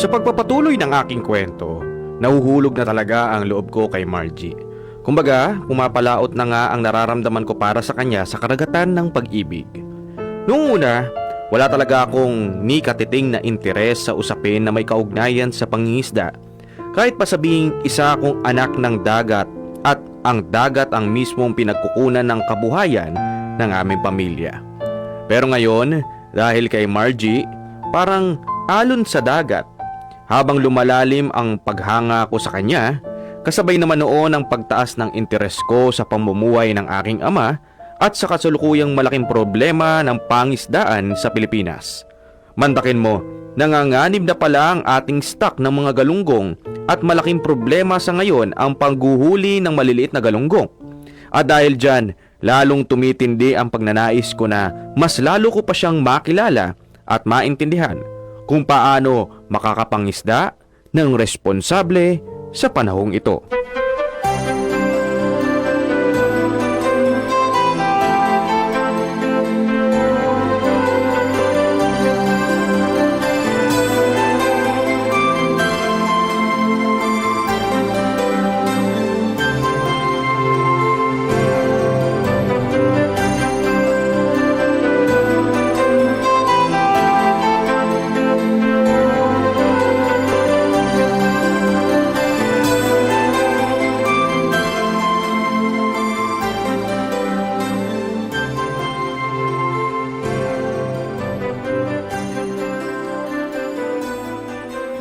Sa pagpapatuloy ng aking kwento, nahuhulog na talaga ang loob ko kay Margie. Kumbaga, pumapalaot na nga ang nararamdaman ko para sa kanya sa karagatan ng pag-ibig. Noong una, wala talaga akong ni katiting na interes sa usapin na may kaugnayan sa pangingisda. Kahit pa sabihing isa akong anak ng dagat at ang dagat ang mismong pinagkukunan ng kabuhayan ng aming pamilya. Pero ngayon, dahil kay Margie, parang alon sa dagat. Habang lumalalim ang paghanga ko sa kanya, kasabay naman noon ang pagtaas ng interes ko sa pamumuhay ng aking ama at sa kasalukuyang malaking problema ng pangisdaan sa Pilipinas. Mandakin mo, nanganganib na pala ang ating stock ng mga galunggong at malaking problema sa ngayon ang pangguhuli ng maliliit na galunggong. At dahil dyan, lalong tumitindi ang pagnanais ko na mas lalo ko pa siyang makilala at maintindihan kung paano makakapangisda ng responsable sa panahong ito.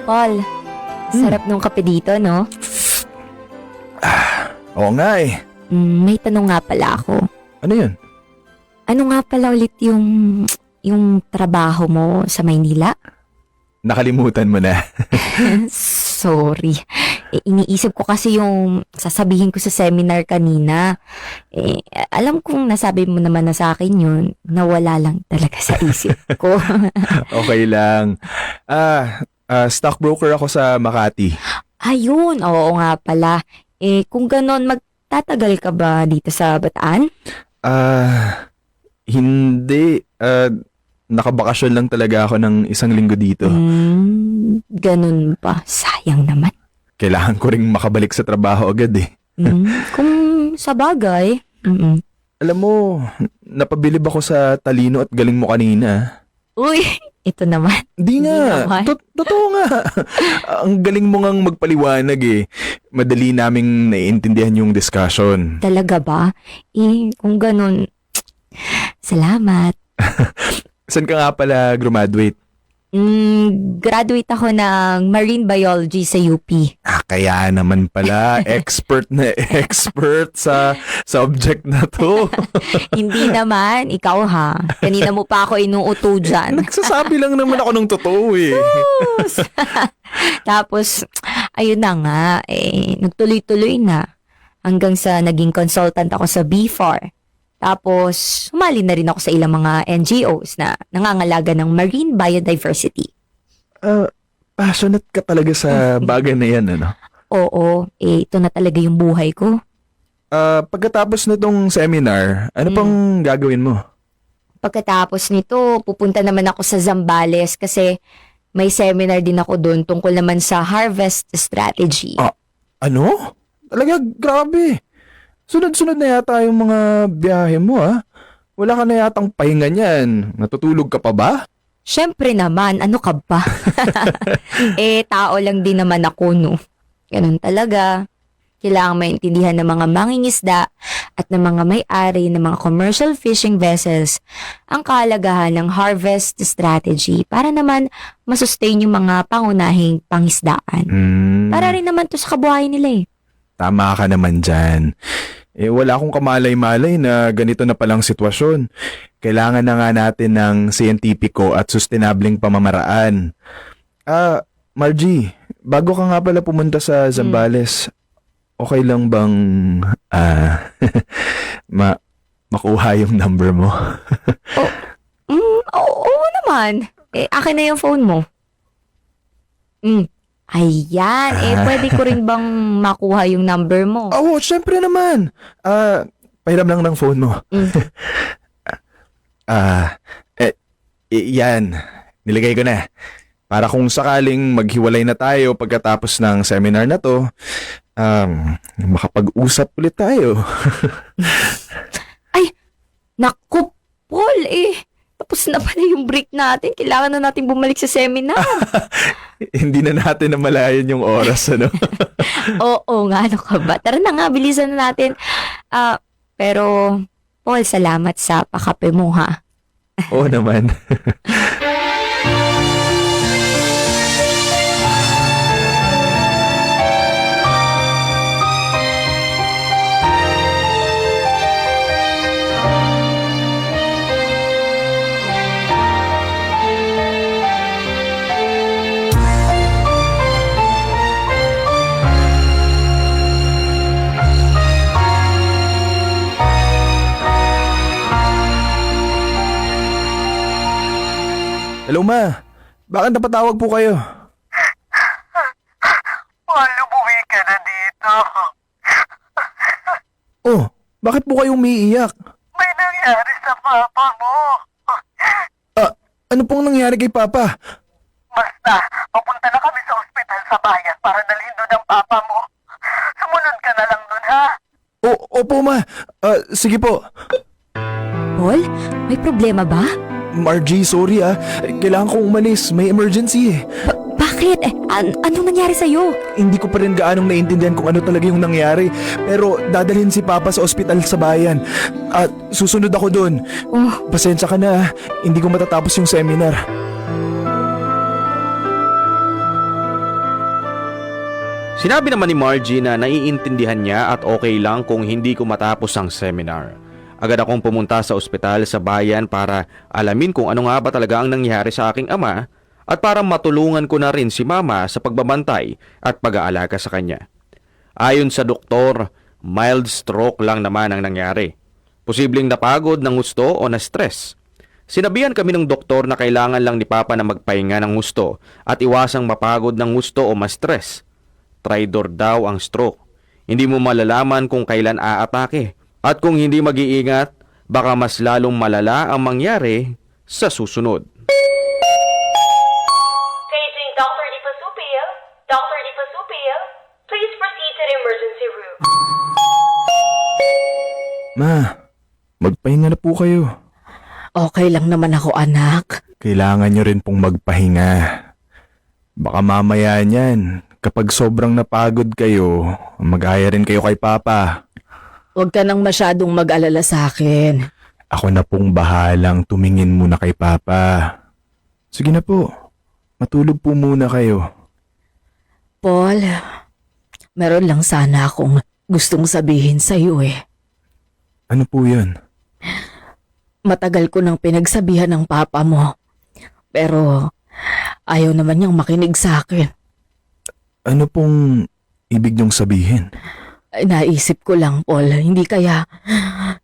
Paul, sarap nung kape dito, no? Oo nga eh. Mm, may tanong nga pala ako. Ano yun? Ano nga pala ulit yung yung trabaho mo sa Maynila? Nakalimutan mo na. Sorry. Eh, iniisip ko kasi yung sasabihin ko sa seminar kanina. Eh, alam kong nasabi mo naman na sa akin yun, nawala lang talaga sa isip ko. okay lang. Ah, ah, stockbroker ako sa Makati. Ayun, oo nga pala. Eh, kung ganon, magtatagal ka ba dito sa Bataan? Ah, hindi. Ah, nakabakasyon lang talaga ako ng isang linggo dito. Hmm, ganun ba? Sayang naman. Kailangan ko ring makabalik sa trabaho agad eh. Mm, kung sa bagay. Mm-mm. Alam mo, napabilib ako sa talino at galing mo kanina. Uy, ito naman. Di Hindi nga. naman. Totoo nga. Ang galing mo ngang magpaliwanag eh. Madali naming naiintindihan yung discussion. Talaga ba? Eh, kung ganun, salamat. Saan ka nga pala graduate? Mm, graduate ako ng Marine Biology sa UP. Ah, kaya naman pala, expert na expert sa subject na to. Hindi naman, ikaw ha. Kanina mo pa ako inuuto dyan. Nagsasabi lang naman ako ng totoo eh. Tapos, ayun na nga, eh, nagtuloy-tuloy na. Hanggang sa naging consultant ako sa B4. Tapos, sumali na rin ako sa ilang mga NGOs na nangangalaga ng marine biodiversity. Ah, passionate ka talaga sa bagay na yan, ano? Oo, eh, ito na talaga yung buhay ko. Ah, pagkatapos nitong seminar, ano Mm. pang gagawin mo? Pagkatapos nito, pupunta naman ako sa Zambales kasi may seminar din ako doon tungkol naman sa harvest strategy. Ah. Ano? Talaga, grabe. Sunod-sunod na yata yung mga biyahe mo, ah. Wala ka na yatang pahinga niyan. Natutulog ka pa ba? Siyempre naman, ano ka ba? eh, tao lang din naman ako, no? Ganun talaga. Kailangan maintindihan ng mga mangingisda at ng mga may-ari ng mga commercial fishing vessels ang kahalagahan ng harvest strategy para naman masustain yung mga pangunahing pangisdaan. Hmm, Para rin naman to sa kabuhayan nila eh. Tama ka naman dyan. Eh, wala akong kamalay-malay na ganito na palang sitwasyon. Kailangan na nga natin ng siyentipiko at sustainableng pamamaraan. Ah, Margie, bago ka nga pala pumunta sa Zambales, okay lang bang ah ma makuha yung number mo? Mm, oo, oo naman. Eh, akin na yung phone mo. Mm. Ayan, eh Ah. pwede ko rin bang makuha yung number mo? Oo, syempre naman. Ah, pahiram lang ng phone mo. Mm. Ah, eh, i- yan. Nilagay ko na. Para kung sakaling maghiwalay na tayo pagkatapos ng seminar na to, um, makapag-usap ulit tayo. Naku, Paul, eh. Tapos na pala yung break natin. Kailangan na natin bumalik sa seminar. Hindi na natin namalayan yung oras, ano? Oo nga, ano ka ba? Tara na nga, bilisan na natin. Ah, pero, Paul, salamat sa pakape mo, ha? Oo naman. Hello, ma. Bakit napatawag po kayo? Paul, umuwi ka na dito. Oh, bakit po kayo umiiyak? May nangyari sa papa mo. Ano pong nangyari kay Papa? Basta, papunta na kami sa ospital sa bayan para dalhin doon ang papa mo. Sumunod ka na lang doon, ha? O, opo, ma. Ah, sige po. Paul, may problema ba? Margie, sorry ah. Kailangan kong umalis. May emergency eh. Ba- bakit? Eh, an- anong nangyari sa'yo? Hindi ko pa rin gaanong naiintindihan kung ano talaga yung nangyari. Pero dadalhin si Papa sa ospital sa bayan. At susunod ako doon. Oh, Pasensya ka na ah. Hindi ko matatapos yung seminar. Sinabi naman ni Margie na naiintindihan niya at okay lang kung hindi ko matapos ang seminar. Agad akong pumunta sa ospital sa bayan para alamin kung ano nga ba talaga ang nangyari sa aking ama at para matulungan ko na rin si mama sa pagbabantay at pag-aalaga sa kanya. Ayon sa doktor, mild stroke lang naman ang nangyari. Posibleng napagod ng gusto o na-stress. Sinabihan kami ng doktor na kailangan lang ni Papa na magpahinga ng gusto at iwasang mapagod ng gusto o ma-stress. Tridor daw ang stroke. Hindi mo malalaman kung kailan aatake. At kung hindi mag-iingat, baka mas lalong malala ang mangyari sa susunod. Paging Dr. Di Pasupil. Dr. Di Pasupil, please proceed to the emergency room. Ma, magpahinga na po kayo. okay lang naman ako, anak. Kailangan nyo rin pong magpahinga. Baka mamaya niyan, kapag sobrang napagod kayo, mag-aya rin kayo kay Papa. Huwag ka nang masyadong mag-alala sa akin. Ako na pong bahalang tumingin muna kay Papa. Sige na po, matulog po muna kayo. Paul, meron lang sana akong gustong sabihin sa iyo eh. Ano po yun? Matagal ko nang pinagsabihan ng papa mo. Pero ayaw naman niyang makinig sa akin. Ano pong ibig niyong sabihin? Naisip ko lang, Paul, hindi kaya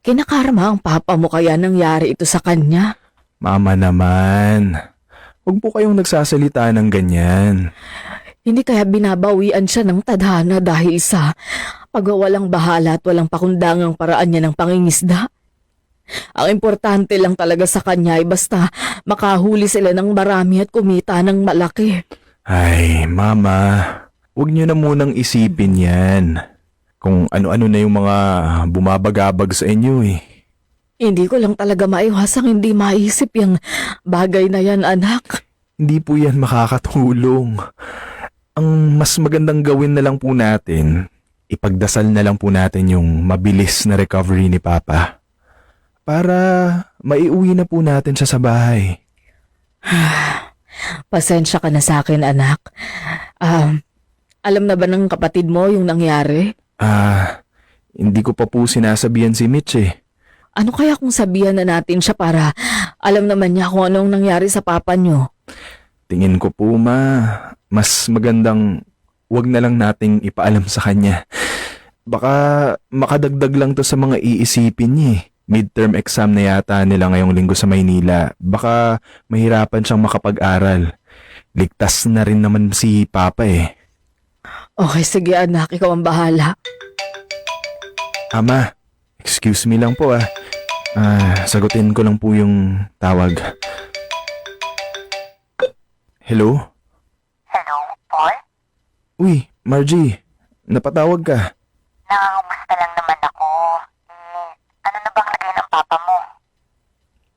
kinakarma ang papa mo kaya nangyari ito sa kanya? Mama naman, huwag po kayong nagsasalita ng ganyan. Hindi kaya binabawian siya ng tadhana dahil sa pagwawalang bahala at walang pakundangang paraan niya ng pangingisda? Ang importante lang talaga sa kanya ay basta makahuli sila ng marami at kumita ng malaki. Ay, Mama, huwag niyo na munang isipin yan. Kung ano-ano na yung mga bumabagabag sa inyo eh. Hindi ko lang talaga maiwasang hindi maisip yung bagay na yan, anak. Hindi po yan makakatulong. Ang mas magandang gawin na lang po natin, ipagdasal na lang po natin yung mabilis na recovery ni Papa. Para maiuwi na po natin siya sa bahay. Pasensya ka na sa akin, anak. Um, alam na ba ng kapatid mo yung nangyari? Ah, hindi ko pa po sinasabihan si Mitch eh. Ano kaya kung sabihan na natin siya para alam naman niya kung anong nangyari sa papa niyo? Tingin ko po ma, mas magandang wag na lang nating ipaalam sa kanya. Baka makadagdag lang to sa mga iisipin niya eh. Midterm exam na yata nila ngayong linggo sa Maynila. Baka mahirapan siyang makapag-aral. Ligtas na rin naman si Papa eh. Okay, sige anak, ikaw ang bahala. Ama, excuse me lang po ah. Ah, sagutin ko lang po yung tawag. Hello? Uy, Margie, napatawag ka. Nangangumusta lang naman ako. Eh, ano na bang lagay ng papa mo?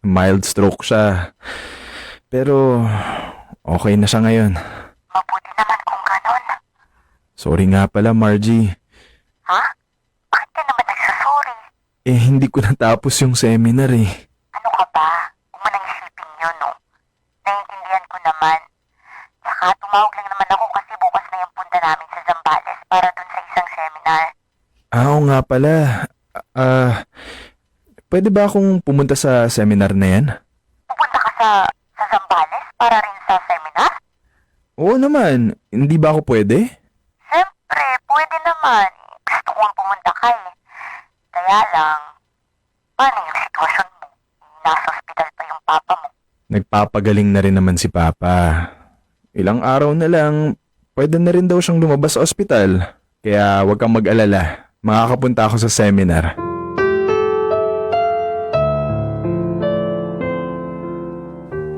Mild stroke siya. Pero, okay na siya ngayon. Mabuti naman. Sorry nga pala, Margie. Ha? Bakit ka naman nagsasorry? Eh, hindi ko natapos yung seminar eh. Ano ka ba? Huwag mo nang isipin yun, no? Naiintindihan ko naman. Tsaka tumawag lang naman ako kasi bukas na yung punta namin sa Zambales para dun sa isang seminar. Ah, oo nga pala. Ah, pwede ba akong pumunta sa seminar na yan? Pupunta ka sa, sa Zambales para rin sa seminar? Oo naman. Hindi ba ako pwede? Naman. Gusto kong pumunta ka eh. Kaya lang, paano yung sitwasyon mo? Nasa ospital pa yung papa mo. Nagpapagaling na rin naman si Papa. Ilang araw na lang, pwede na rin daw siyang lumabas sa ospital. Kaya huwag kang mag-alala. Makakapunta ako sa seminar.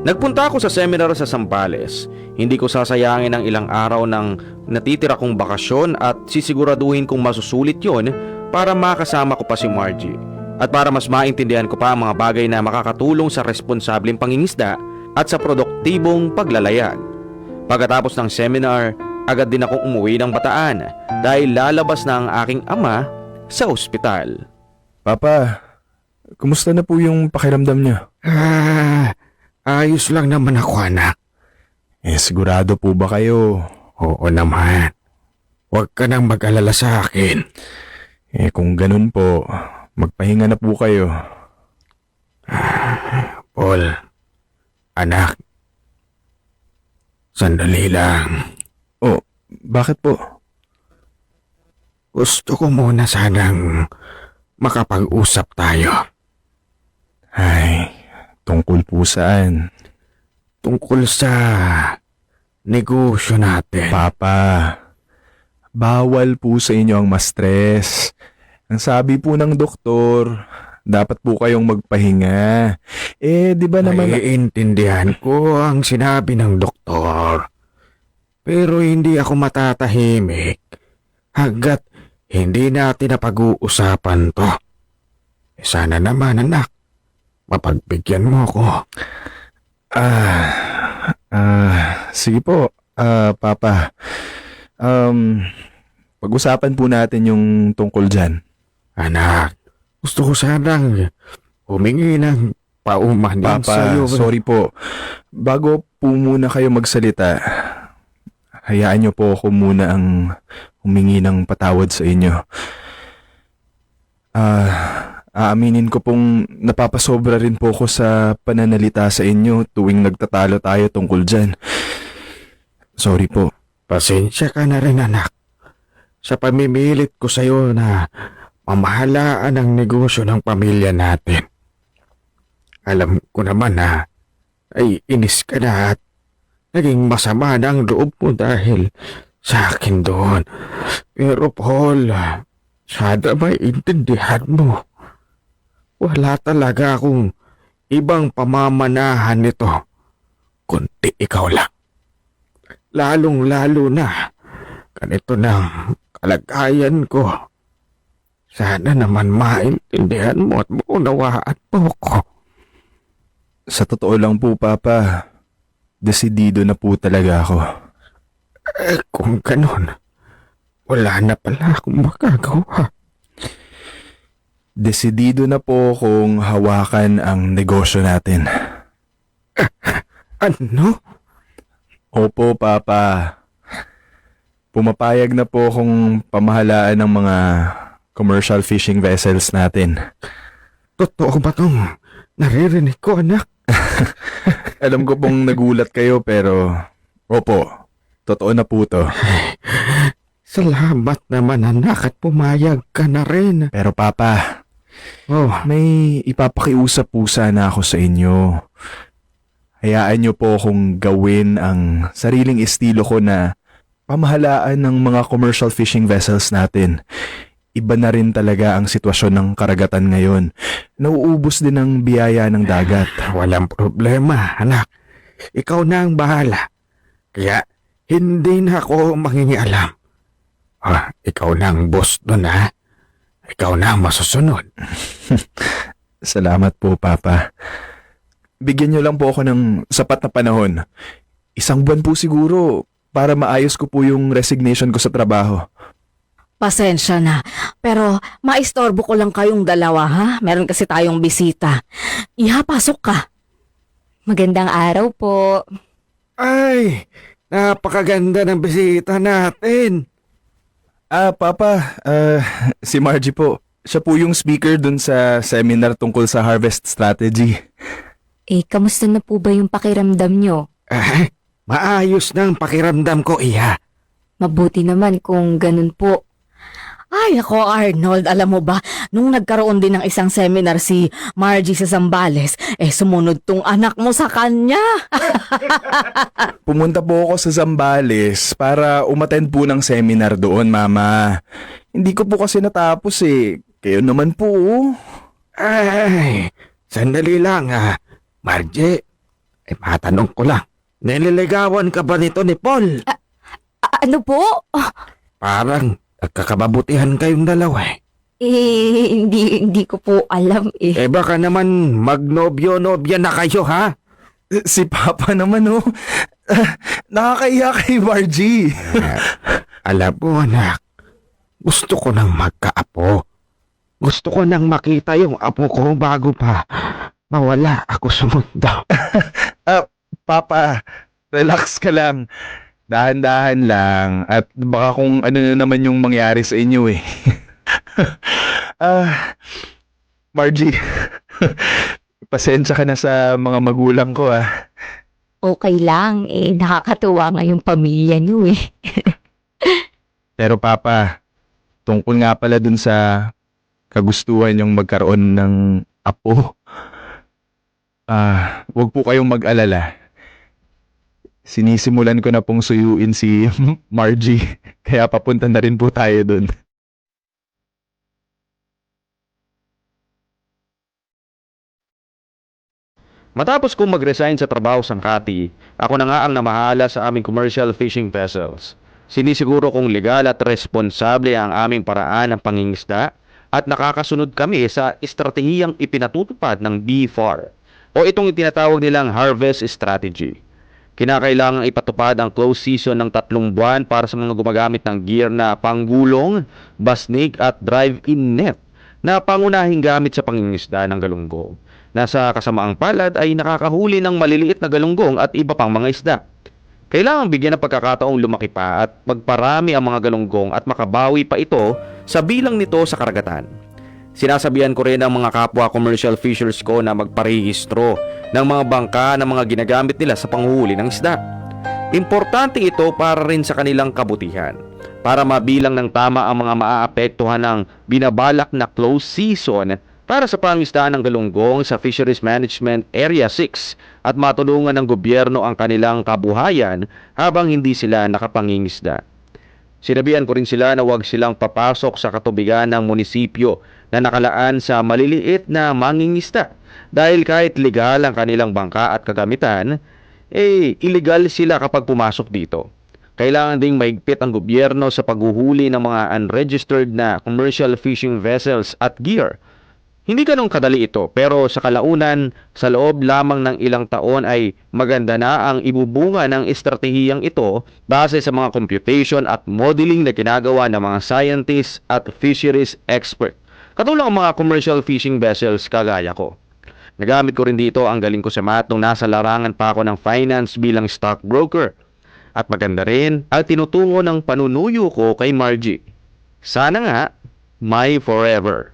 Nagpunta ako sa seminar sa Sampales. Hindi ko sasayangin ang ilang araw ng natitira kong bakasyon at sisiguraduhin kong masusulit yon para makasama ko pa si Margie. At para mas maintindihan ko pa ang mga bagay na makakatulong sa responsableng pangingisda at sa produktibong paglalayag. Pagkatapos ng seminar, agad din akong umuwi ng bataan dahil lalabas na ang aking ama sa ospital. Papa, kumusta na po yung pakiramdam niyo? Ah, ayos lang naman ako anak. Eh, sigurado po ba kayo? Oo naman. Huwag ka nang mag-alala sa akin. Eh, kung ganun po, magpahinga na po kayo. Paul, anak. Sandali lang. Bakit po? Gusto ko muna sanang makapag-usap tayo Ay, tungkol po saan? tungkol sa negosyo natin. Papa, bawal po sa inyo ang ma-stress. Ang sabi po ng doktor, dapat po kayong magpahinga. Eh, di ba naman... Naiintindihan ko ang sinabi ng doktor. Pero hindi ako matatahimik hanggat hindi natin napag-uusapan to. Eh, Sana naman anak, mapagbigyan mo ko. Ah, ah, sige po, ah, Papa. Um, pag-usapan po natin yung tungkol dyan. Anak, gusto ko sanang humingi ng paumanin Papa, sa'yo. sorry po. Bago po muna kayo magsalita, hayaan niyo po ako muna ang humingi ng patawad sa inyo. Ah, aaminin ko pong napapasobra rin po ako sa pananalita sa inyo tuwing nagtatalo tayo tungkol dyan. Sorry po. Pasensya ka na rin anak. Sa pamimilit ko sa'yo na mamahalaan ang negosyo ng pamilya natin. Alam ko naman na ay inis ka na at naging masama na ang loob mo dahil sa akin doon. Pero Paul, sana maintindihan mo. Wala talaga akong ibang pamamanahan nito kundi ikaw lang. Lalong-lalo na ganito na kalagayan ko. Sana naman maintindihan mo at maunawaan mo ko. Sa totoo lang po, Papa, desidido na po talaga ako. Eh kung ganun, wala na pala akong magagawa. Desidido na po kung hawakan ang negosyo natin. Ano? Opo, Papa. Pumapayag na po kung pamahalaan ng mga commercial fishing vessels natin. Totoo ba itong naririnig ko, anak? Alam ko pong nagulat kayo pero opo, totoo na po to. Salamat naman, anak, at pumayag ka na rin. Pero Papa, Oh, may ipapakiusap po sana ako sa inyo. Hayaan niyo po akong gawin ang sariling estilo ko na pamahalaan ng mga commercial fishing vessels natin. Iba na rin talaga ang sitwasyon ng karagatan ngayon. Nauubos din ang biyaya ng dagat. walang problema, anak. Ikaw na ang bahala. Kaya, hindi na ako mangingialam. Ah, ikaw na ang boss doon ha. Ikaw na ang masusunod. Salamat po, Papa. Bigyan niyo lang po ako ng sapat na panahon. Isang buwan po siguro para maayos ko po yung resignation ko sa trabaho. Pasensya na. Pero maistorbo ko lang kayong dalawa ha. Meron kasi tayong bisita. Iha, pasok ka. Magandang araw po. Ay, napakaganda ng bisita natin. Ah, Papa, ah, si Margie po. Siya po yung speaker dun sa seminar tungkol sa harvest strategy. Eh, kamusta na po ba yung pakiramdam nyo? Ah, maayos ng pakiramdam ko, iya. Mabuti naman kung ganun po. Ay, ako Arnold, alam mo ba, nung nagkaroon din ng isang seminar si Margie sa Zambales, eh sumunod tong anak mo sa kanya. Pumunta po ako sa Zambales para umattend po ng seminar doon, Mama. Hindi ko po kasi natapos eh. Kayo naman po. oh. Ay, sandali lang ah. Marje, eh, matanong ko lang. Nililigawan ka ba nito ni Paul? A- ano po? Parang nagkakababutihan kayong dalawa eh. Eh, hindi, hindi ko po alam eh. Eh baka naman magnobyo-nobya na kayo ha? Si Papa naman oh. Nakakaiya kay Margie. Alam mo anak, gusto ko nang magkaapo. Gusto ko nang makita yung apo ko bago pa mawala ako sumundo. Papa, relax ka lang. Dahan-dahan lang. At baka kung ano na naman yung mangyari sa inyo eh. Ah, Margie, pasensya ka na sa mga magulang ko ah. Okay lang, eh, nakakatuwa nga yung pamilya nyo eh. Pero Papa, tungkol nga pala dun sa kagustuhan yung magkaroon ng apo. Ah, wag po kayong mag-alala. Sinisimulan ko na pong suyuin si Margie, kaya papunta na rin po tayo dun. Matapos kong mag-resign sa trabaho sa Makati, ako na nga ang namahala sa aming commercial fishing vessels. Sinisiguro kong legal at responsable ang aming paraan ng pangingisda at nakakasunod kami sa estratehiyang ipinatutupad ng BFAR o itong tinatawag nilang harvest strategy. Kinakailangang ipatupad ang close season ng tatlong buwan para sa mga gumagamit ng gear na panggulong, basnig at drive-in net na pangunahing gamit sa pangingisda ng galunggong. Nasa kasamaang palad ay nakakahuli ng maliliit na galunggong at iba pang mga isda. Kailangang bigyan ng pagkakataong lumaki pa at magparami ang mga galunggong at makabawi pa ito sa bilang nito sa karagatan. Sinasabihan ko rin ang mga kapwa commercial fishers ko na magparehistro ng mga bangka na mga ginagamit nila sa panghuli ng isda. Importante ito para rin sa kanilang kabutihan para mabilang ng tama ang mga maaapektuhan ng binabalak na close season para sa pangisdaan ng galunggong sa Fisheries Management Area 6 at matulungan ng gobyerno ang kanilang kabuhayan habang hindi sila nakapangingisda. Sinabihan ko rin sila na huwag silang papasok sa katubigan ng munisipyo na nakalaan sa maliliit na mangingisda dahil kahit legal ang kanilang bangka at kagamitan, eh illegal sila kapag pumasok dito. Kailangan ding maigpit ang gobyerno sa paghuhuli ng mga unregistered na commercial fishing vessels at gear. Hindi ganong kadali ito pero sa kalaunan, sa loob lamang ng ilang taon ay maganda na ang ibubunga ng estratehiyang ito base sa mga computation at modeling na ginagawa ng mga scientists at fisheries expert. Katulong ang mga commercial fishing vessels kagaya ko. Nagamit ko rin dito ang galing ko sa math nung nasa larangan pa ako ng finance bilang stockbroker. At maganda rin ang tinutungo ng panunuyo ko kay Margie. Sana nga, my forever.